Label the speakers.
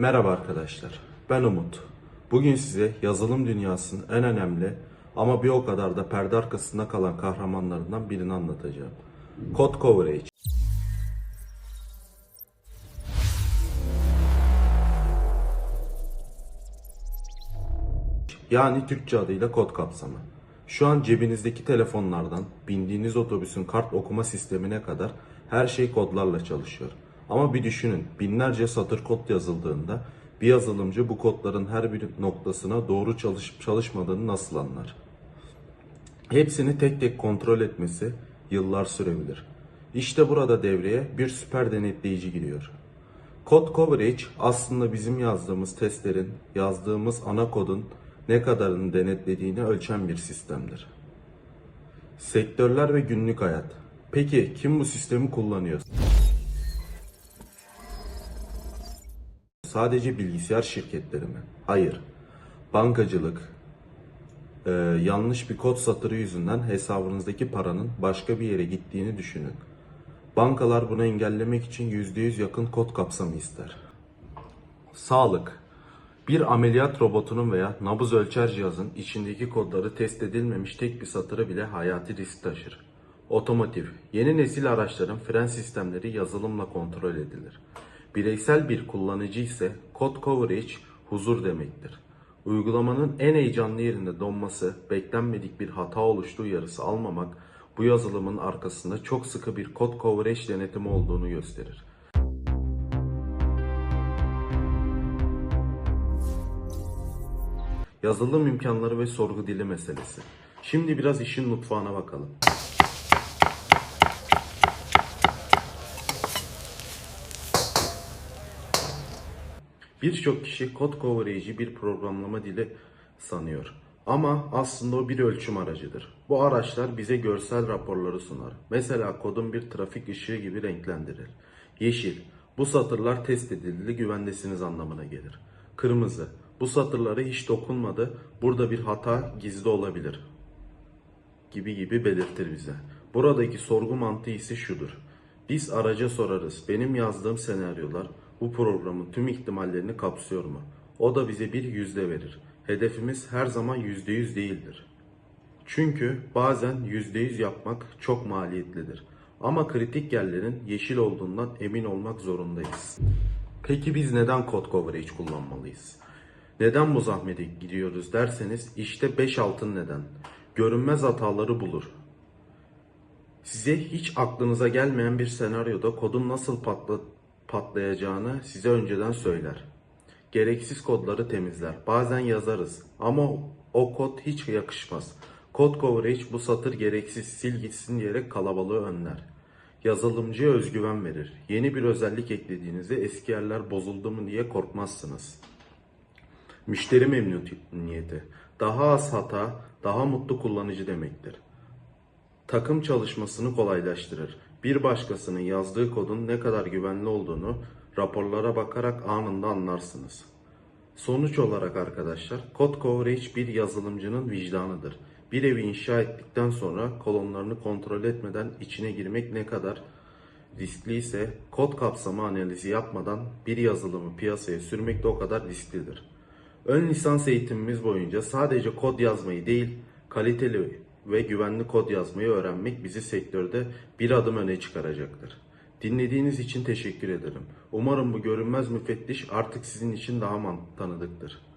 Speaker 1: Merhaba arkadaşlar, ben Umut. Bugün size yazılım dünyasının en önemli ama bir o kadar da perde arkasında kalan kahramanlarından birini anlatacağım. Code Coverage. Yani Türkçe adıyla kod kapsamı. Şu an cebinizdeki telefonlardan bindiğiniz otobüsün kart okuma sistemine kadar her şey kodlarla çalışıyor. Ama bir düşünün binlerce satır kod yazıldığında bir yazılımcı bu kodların her bir noktasına doğru çalışıp çalışmadığını nasıl anlar? Hepsini tek tek kontrol etmesi yıllar sürebilir. İşte burada devreye bir süper denetleyici giriyor. Code coverage aslında bizim yazdığımız testlerin, yazdığımız ana kodun ne kadarını denetlediğini ölçen bir sistemdir. Sektörler ve günlük hayat. Peki kim bu sistemi kullanıyor? Sadece bilgisayar şirketleri mi? Hayır. Bankacılık, ee, yanlış bir kod satırı yüzünden hesabınızdaki paranın başka bir yere gittiğini düşünün. Bankalar bunu engellemek için %100 yakın kod kapsamı ister. Sağlık. Bir ameliyat robotunun veya nabız ölçer cihazın içindeki kodları test edilmemiş tek bir satırı bile hayati risk taşır. Otomotiv. Yeni nesil araçların fren sistemleri yazılımla kontrol edilir. Bireysel bir kullanıcı ise code coverage huzur demektir. Uygulamanın en heyecanlı yerinde donması, beklenmedik bir hata oluştuğu uyarısı almamak bu yazılımın arkasında çok sıkı bir code coverage denetimi olduğunu gösterir. Yazılım imkanları ve sorgu dili meselesi. Şimdi biraz işin mutfağına bakalım. Birçok kişi kod coverage'i bir programlama dili sanıyor. Ama aslında o bir ölçüm aracıdır. Bu araçlar bize görsel raporları sunar. Mesela kodun bir trafik ışığı gibi renklendirir. Yeşil, bu satırlar test edildi, güvendesiniz anlamına gelir. Kırmızı, bu satırlara hiç dokunmadı, burada bir hata gizli olabilir. Gibi gibi belirtir bize. Buradaki sorgu mantığı ise şudur. Biz araca sorarız. Benim yazdığım senaryolar bu programın tüm ihtimallerini kapsıyor mu? O da bize bir yüzde verir. Hedefimiz her zaman yüzde yüz değildir. Çünkü bazen yüzde yüz yapmak çok maliyetlidir. Ama kritik yerlerin yeşil olduğundan emin olmak zorundayız. Peki biz neden code coverage kullanmalıyız? Neden bu zahmete gidiyoruz derseniz işte 5 altın neden. Görünmez hataları bulur. Size hiç aklınıza gelmeyen bir senaryoda kodun nasıl patla, patlayacağını size önceden söyler. Gereksiz kodları temizler. Bazen yazarız ama o kod hiç yakışmaz. Code coverage bu satır gereksiz sil gitsin diyerek kalabalığı önler. Yazılımcıya özgüven verir. Yeni bir özellik eklediğinizde eski yerler bozuldu mu diye korkmazsınız. Müşteri memnuniyeti. Daha az hata, daha mutlu kullanıcı demektir. Takım çalışmasını kolaylaştırır. Bir başkasının yazdığı kodun ne kadar güvenli olduğunu raporlara bakarak anında anlarsınız. Sonuç olarak arkadaşlar, Code Coverage bir yazılımcının vicdanıdır. Bir evi inşa ettikten sonra kolonlarını kontrol etmeden içine girmek ne kadar riskli ise kod kapsamı analizi yapmadan bir yazılımı piyasaya sürmek de o kadar risklidir. Ön lisans eğitimimiz boyunca sadece kod yazmayı değil, kaliteli ve güvenli kod yazmayı öğrenmek bizi sektörde bir adım öne çıkaracaktır. Dinlediğiniz için teşekkür ederim. Umarım bu görünmez müfettiş artık sizin için daha tanıdıktır.